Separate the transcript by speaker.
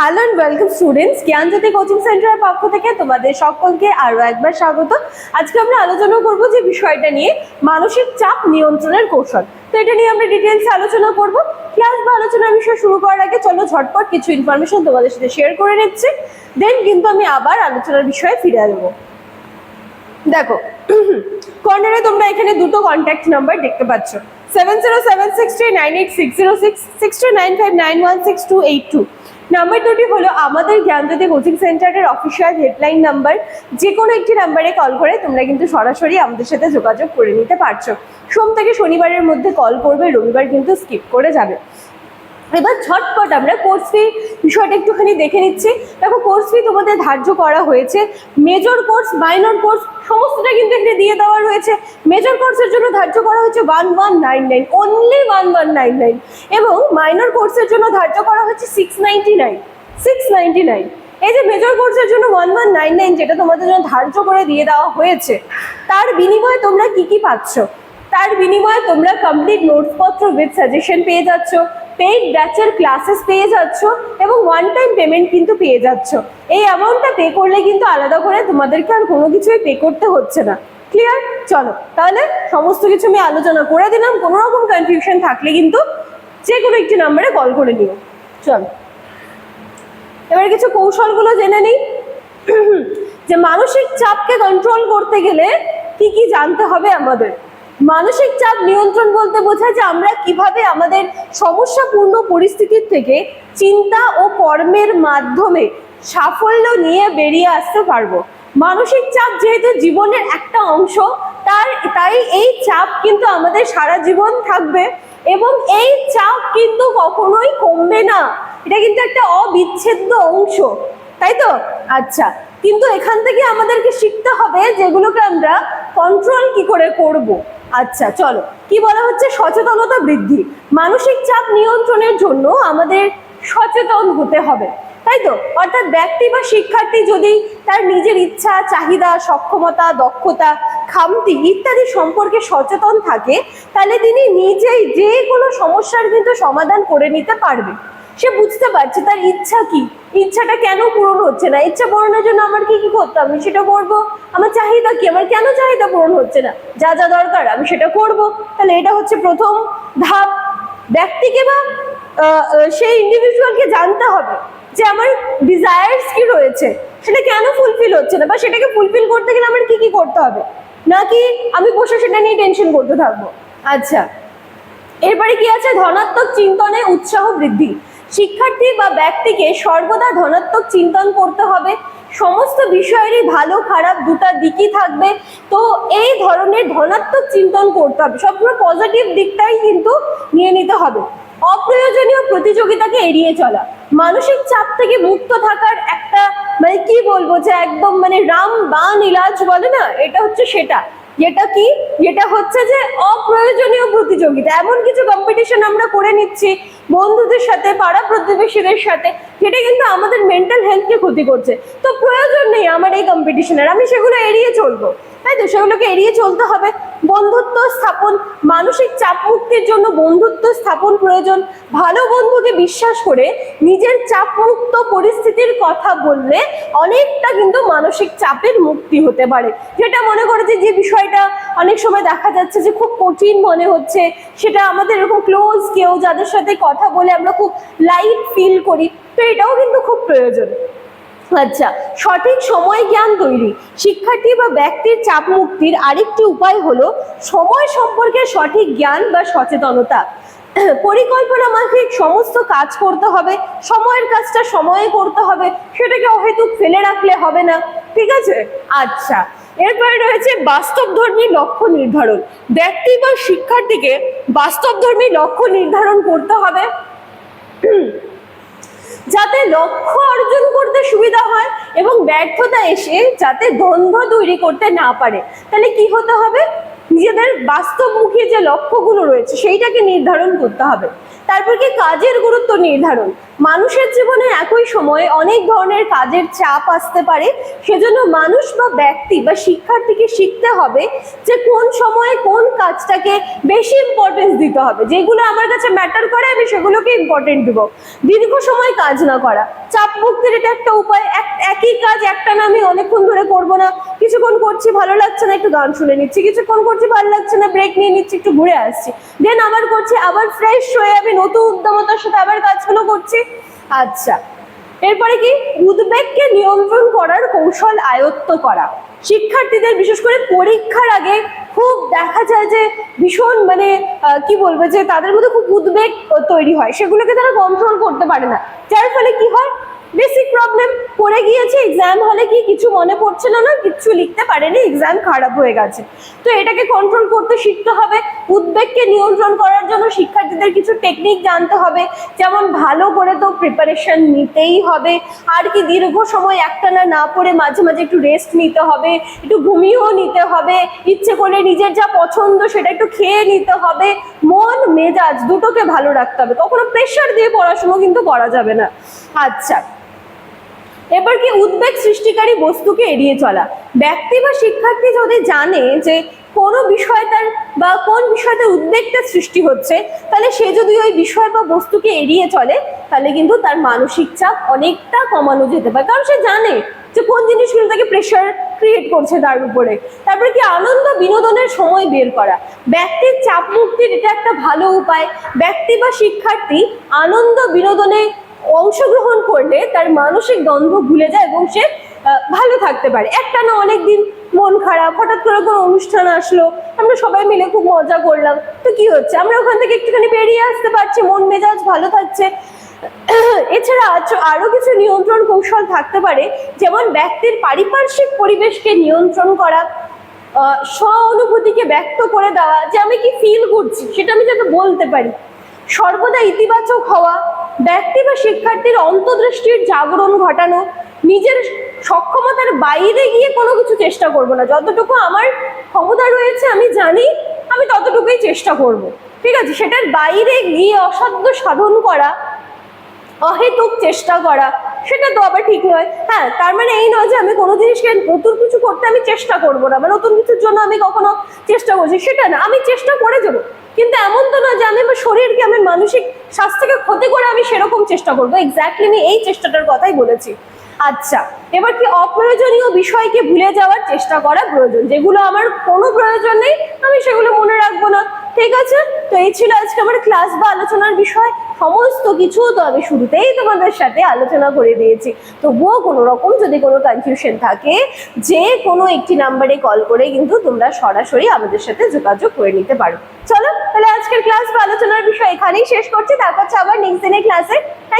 Speaker 1: Hello and welcome students Gyanjyoti coaching সেন্টারের পক্ষ থেকে তোমাদের সকলকে আরও একবার স্বাগত। আজকে আমরা আলোচনা করব যে বিষয়টা নিয়ে মানসিক চাপ নিয়ন্ত্রণের কৌশল। তো এটা নিয়ে আমরা ডিটেলস আলোচনা করব। ক্লাস বা আলোচনার বিষয় শুরু করার আগে চলো ঝটপট কিছু ইনফরমেশন তোমাদের সাথে শেয়ার করে নিচ্ছি। দেন কিন্তু আমি আবার আলোচনার বিষয়ে ফিরে আসব। দেখো, কর্নারে তোমরা এখানে দুটো কন্ট্যাক্ট নাম্বার দেখতে পাচ্ছ। Seven zero seven six three nine eight six zero six six two nine five nine one six two eight two number দুটি হলো আমাদের জ্ঞানজ্যোতি কোচিং সেন্টারের অফিসিয়াল হেল্পলাইন নাম্বার যে কোনো একটি নাম্বারে কল করে তোমরা কিন্তু সরাসরি আমাদের সাথে যোগাযোগ করে নিতে পারছ। সোম থেকে শনিবারের মধ্যে কল করবে, রবিবার কিন্তু স্কিপ করে যাবে। এবার ঝটপট আমরা কোর্স ফি বিষয়টা একটুখানি দেখে নিচ্ছি। দেখো কোর্স ফি তোমাদের ধার্য করা হয়েছে। মেজর কোর্স মাইনর কোর্স সমস্তটা কিন্তু এখানে দিয়ে দেওয়া রয়েছে। মেজর কোর্সের জন্য ধার্য করা হয়েছে one one nine nine only one one nine nine এবং মাইনর কোর্সের জন্য ধার্য করা হয়েছে six ninety nine six ninety nine এই যে মেজর কোর্সের জন্য ওয়ান ওয়ান নাইন নাইন যেটা তোমাদের জন্য ধার্য করে দিয়ে দেওয়া হয়েছে, তার বিনিময়ে তোমরা কি কি পাচ্ছ? তার বিনিময়ে তোমরা কমপ্লিট নোটসপত্র উইথ সাজেশন পেয়ে যাচ্ছ। পেইড ব্যাচের ক্লাসেস পেয়ে যাচ্ছ এবং ওয়ান টাইম পেমেন্ট কিন্তু পেয়ে যাচ্ছ। এই অ্যামাউন্টটা পে করলে কিন্তু আলাদা করে তোমাদেরকে আর কোনো কিছুই পে করতে হচ্ছে না। ক্লিয়ার চলো, তাহলে সমস্ত কিছু আমি আলোচনা করে দিলাম। কোনো রকম কনফিউশন থাকলে কিন্তু যে কোনো একটি নাম্বারে কল করে নিও। চলো। এবার কিছু কৌশলগুলো জেনে নিই। যে মানসিক চাপকে কন্ট্রোল করতে গেলে কি কি জানতে হবে আমাদের? মানসিক চাপ নিয়ন্ত্রণ বলতে বোঝায় যে আমরা কীভাবে আমাদের সমস্যাপূর্ণ পরিস্থিতির থেকে চিন্তা ও কর্মের মাধ্যমে সাফল্য নিয়ে বেরিয়ে আসতে পারব। মানসিক চাপ যেহেতু জীবনের একটা অংশ, তার, তাই এই চাপ কিন্তু আমাদের সারা জীবন থাকবে এবং এই চাপ কিন্তু কখনোই কমবে না। এটা কিন্তু একটা অবিচ্ছেদ্য অংশ, তাই তো? আচ্ছা কিন্তু এখান থেকে আমাদেরকে শিখতে হবে যেগুলোকে আমরা কন্ট্রোল কি করে করব। আচ্ছা চলো। কি বলা হচ্ছে? সচেতনতা বৃদ্ধি। মানসিক চাপ নিয়ন্ত্রণের জন্য আমাদের সচেতন হতে হবে, তাই তো? অর্থাৎ ব্যক্তি বা শিক্ষার্থী যদি তার নিজের ইচ্ছা, চাহিদা, সক্ষমতা, দক্ষতা, খামতি ইত্যাদি সম্পর্কে সচেতন থাকে, তাহলে তিনি নিজেই যে কোনো সমস্যার কিন্তু সমাধান করে নিতে পারবে। সে বুঝতে পারছে, তার ইচ্ছা কি? ইচ্ছাটা কেন পূরণ হচ্ছে না? ইচ্ছা পূরণের জন্য আমার কি কি করতে আমি সেটা করব। আমার চাহিদা কি? আমার কেন চাহিদা পূরণ হচ্ছে না? যা যা দরকার, আমি সেটা করব। তাহলে এটা হচ্ছে প্রথম ধাপ। ব্যক্তিকে বা সেই ইন্ডিভিজুয়ালকে জানতে হবে যে আমার ডিজায়ার্স কি রয়েছে? সেটা কেন ফুলফিল হচ্ছে না? বা সেটাকে ফুলফিল করতে গেলে আমার কি কি করতে হবে? নাকি আমি বসে সেটা নিয়ে টেনশন করতে থাকব? আচ্ছা। এরপরে কি আছে? ধনাত্মক চিন্তনে উৎসাহ বৃদ্ধি। শিক্ষার্থী বা ব্যক্তিকে সর্বদা ধনাত্মক চিন্তন করতে হবে। সমস্ত বিষয়েরই ভালো, খারাপ দুটা দিকই থাকবে। তো এই ধরনের ধনাত্মক চিন্তন করতে হবে। সবসময় পজিটিভ দিকটাই কিন্তু নিয়ে নিতে হবে। অপ্রয়োজনীয় প্রতিযোগিতাকে এড়িয়ে চলা। মানসিক চাপ থেকে মুক্ত থাকার একটা মানে কি বলব যে একদম মানে রাম বান ইলাজ বলে না? এটা হচ্ছে সেটা। যেটা কি? যেটা হচ্ছে যে অপ্রয়োজনীয় প্রতিযোগিতা। এমন কিছু কম্পিটিশন আমরা করে নিচ্ছি। বন্ধুদের সাথে, পাড়া প্রতিবেশীদের সাথে যেটা কিন্তু আমাদের মেন্টাল হেলথকে ক্ষতি করছে। তো প্রয়োজন নেই আমার এই কম্পিটিশনের আমি সেগুলো এড়িয়ে চলবো। তাই তো? সেগুলোকে এড়িয়ে চলতে হবে। বন্ধুত্ব স্থাপন, মানসিক চাপ মুক্তির জন্য বন্ধুত্ব স্থাপন প্রয়োজন। ভালো বন্ধুকে বিশ্বাস করে নিজের চাপ মুক্ত পরিস্থিতির কথা বললে অনেকটা কিন্তু মানসিক চাপের মুক্তি হতে পারে। যেটা মনে করে যে যে বিষয়টা অনেক সময় দেখা যাচ্ছে যে খুব কঠিন মনে হচ্ছে। সেটা আমাদের এরকম ক্লোজ কেউ যাদের সাথে কথা বলে আমরা খুব লাইট ফিল করি। তো এটাও কিন্তু খুব প্রয়োজন। আচ্ছা সঠিক সময় জ্ঞান তৈরি। শিক্ষার্থী বা ব্যক্তির চাপ মুক্তির আরেকটি উপায় হলো সময় সম্পর্কে সঠিক জ্ঞান বা সচেতনতা। পরিকল্পনা মাফিক সমস্ত কাজ করতে হবে, সময়ের কাজটা সময়ে করতে হবে, সেটাকে অহেতুক ফেলে রাখলে হবে না। ঠিক আছে? আচ্ছা এরপরে রয়েছে বাস্তবধর্মী লক্ষ্য নির্ধারণ। ব্যক্তি বা শিক্ষার্থীকে বাস্তবধর্মী লক্ষ্য নির্ধারণ করতে হবে। যাতে লক্ষ্য অর্জন করতে সুবিধা হয় এবং ব্যর্থতা এসে যাতে দ্বন্দ্ব তৈরি করতে না পারে। তাহলে কি হতে হবে? নিজেদের বাস্তবমুখী যে লক্ষ্যগুলো রয়েছে, সেইটাকে নির্ধারণ করতে হবে। তারপর কি? কাজের গুরুত্ব নির্ধারণ। মানুষের জীবনে একই সময়ে অনেক ধরনের কাজের চাপ আসতে পারে। সেজন্য মানুষ বা ব্যক্তি বা শিক্ষার্থীকে শিখতে হবে যে কোন সময়ে কোন কাজটাকে বেশি ইম্পর্টেন্স দিতে হবে। যেগুলো আমার কাছে ম্যাটার করে, আমি সেগুলোকে ইম্পর্টেন্ট দিব। দীর্ঘ সময় কাজ না করা। চাপ মুক্তির এটা একটা উপায়। এক- একই কাজ একটা না, আমি অনেকক্ষণ ধরে করব না। কিছুক্ষণ করছি, ভালো লাগছে না, একটু গান শুনে নিচ্ছি। কিছুক্ষণ করছি, ভালো লাগছে না ব্রেক নিয়ে নিচ্ছি, একটু ঘুরে আসছি। দেন আবার করছি, আবার ফ্রেশ হয়ে আমি নতুন উদ্যমতার সাথে আবার কাজগুলো করছি। আচ্ছা। এরপরে কি? উদ্বেগকে নিয়ন্ত্রণ করার কৌশল আয়ত্ত করা। শিক্ষার্থীদের বিশেষ করে পরীক্ষার আগে খুব দেখা যায় যে ভীষণ মানে কি বলব যে তাদের মধ্যে খুব উদ্বেগ তৈরি হয়। সেগুলোকে তারা কন্ট্রোল করতে পারে না। যার ফলে কি হয়? বেসিক প্রবলেম পড়ে গিয়েছে এক্সাম হলে কি কিছু মনে পড়ছে না না, কিছু লিখতে পারেনি এক্সাম খারাপ হয়ে গেছে। তো এটাকে কন্ট্রোল করতে শিখতে হবে, উদ্বেগকে নিয়ন্ত্রণ করার জন্য শিক্ষার্থীদের কিছু টেকনিক জানতে হবে, যেমন ভালো করে তো প্রিপারেশন নিতেই হবে, আর কি দীর্ঘ সময় একটানা না পড়ে মাঝে মাঝে একটু রেস্ট নিতে হবে, একটু ঘুমিয়েও নিতে হবে, ইচ্ছে করে নিজের যা পছন্দ সেটা একটু খেয়ে নিতে হবে, মন, মেজাজ দুটোকে ভালো রাখতে হবে। কখনো প্রেশার দিয়ে পড়াশুনো কিন্তু করা যাবে না। আচ্ছা। এবার কি উদ্বেগ সৃষ্টিকারী বস্তুকে এড়িয়ে চলা? ব্যক্তি বা শিক্ষার্থী যদি জানে যে কোনো বিষয় তার বা কোন বিষয়তে উদ্বেগটা সৃষ্টি হচ্ছে, তাহলে সে যদি ওই বিষয় বা বস্তুকে এড়িয়ে চলে, তাহলে কিন্তু তার মানসিক চাপ অনেকটা কমানো যেতে পারে। কারণ সে জানে যে কোন জিনিসগুলো তাকে প্রেশার ক্রিয়েট করছে তার উপরে। তারপরে কি আনন্দ বিনোদনের সময় বের করা। ব্যক্তির চাপ মুক্তির এটা একটা ভালো উপায়। ব্যক্তি বা শিক্ষার্থী আনন্দ বিনোদনে অংশগ্রহণ করলে তার মানসিক দ্বন্দ্ব ভুলে যায় এবং সে ভালো থাকতে পারে। একটা না অনেক দিন মন খারাপ, হঠাৎ করে কোনো অনুষ্ঠান আসলো, আমরা সবাই মিলে খুব মজা করলাম। তো কি হচ্ছে? আমরা ওখান থেকে একটুখানি বেরিয়ে আসতে পারছি, মন মেজাজ ভালো থাকছে। এছাড়া আচ- আরও কিছু নিয়ন্ত্রণ কৌশল থাকতে পারে, যেমন ব্যক্তির পারিপার্শ্বিক পরিবেশকে নিয়ন্ত্রণ করা স্ব অনুভূতিকে ব্যক্ত করে দেওয়া, যে আমি কি ফিল করছি, সেটা আমি যাতে বলতে পারি। সর্বদা ইতিবাচক হওয়া ব্যক্তি বা শিক্ষার্থীর অন্তর্দৃষ্টির জাগরণ ঘটানো, নিজের সক্ষমতার বাইরে গিয়ে কোনো কিছু চেষ্টা করব না। যতটুকু আমার ক্ষমতা রয়েছে, আমি জানি, আমি ততটুকুই চেষ্টা করব। ঠিক আছে? সেটার বাইরে গিয়ে অসাধ্য সাধন করা, অহেতুক চেষ্টা করা, সেটা তো আবার ঠিক নয়। হ্যাঁ তার মানে এই নয় যে আমি কোনো জিনিসকে নতুন কিছু করতে আমি চেষ্টা করব না বা নতুন কিছুর জন্য আমি কখনো চেষ্টা করছি, সেটা না। আমি চেষ্টা করে যাব। কিন্তু এমন তো না যে আমি আমার শরীরকে, আমি মানসিক স্বাস্থ্যকে ক্ষতি করে আমি সেরকম চেষ্টা করব। এক্স্যাক্টলি আমি এই চেষ্টাটার কথাই বলেছি। আচ্ছা এবার কি অপ্রয়োজনীয় বিষয়কে ভুলে যাওয়ার চেষ্টা করা প্রয়োজন? যেগুলো আমার কোনো প্রয়োজন নেই, আমি সেগুলো মনে রাখব না। ঠিক আছে? তো এই ছিল আজকে আমার ক্লাস বা আলোচনার বিষয়। সমস্ত কিছু তো আমি শুরুতেই তোমাদের সাথে আলোচনা করে দিয়েছি। তবুও কোনো রকম যদি কোনো কনফিউশন থাকে, যে কোনো একটি নাম্বারে কল করে কিন্তু তোমরা সরাসরি আমাদের সাথে যোগাযোগ করে নিতে পারো। চলো, তাহলে আজকের ক্লাস বা আলোচনার বিষয় এখানেই শেষ করছি। তারপর আবার নেক্সট দিনের ক্লাসে থ্যাংক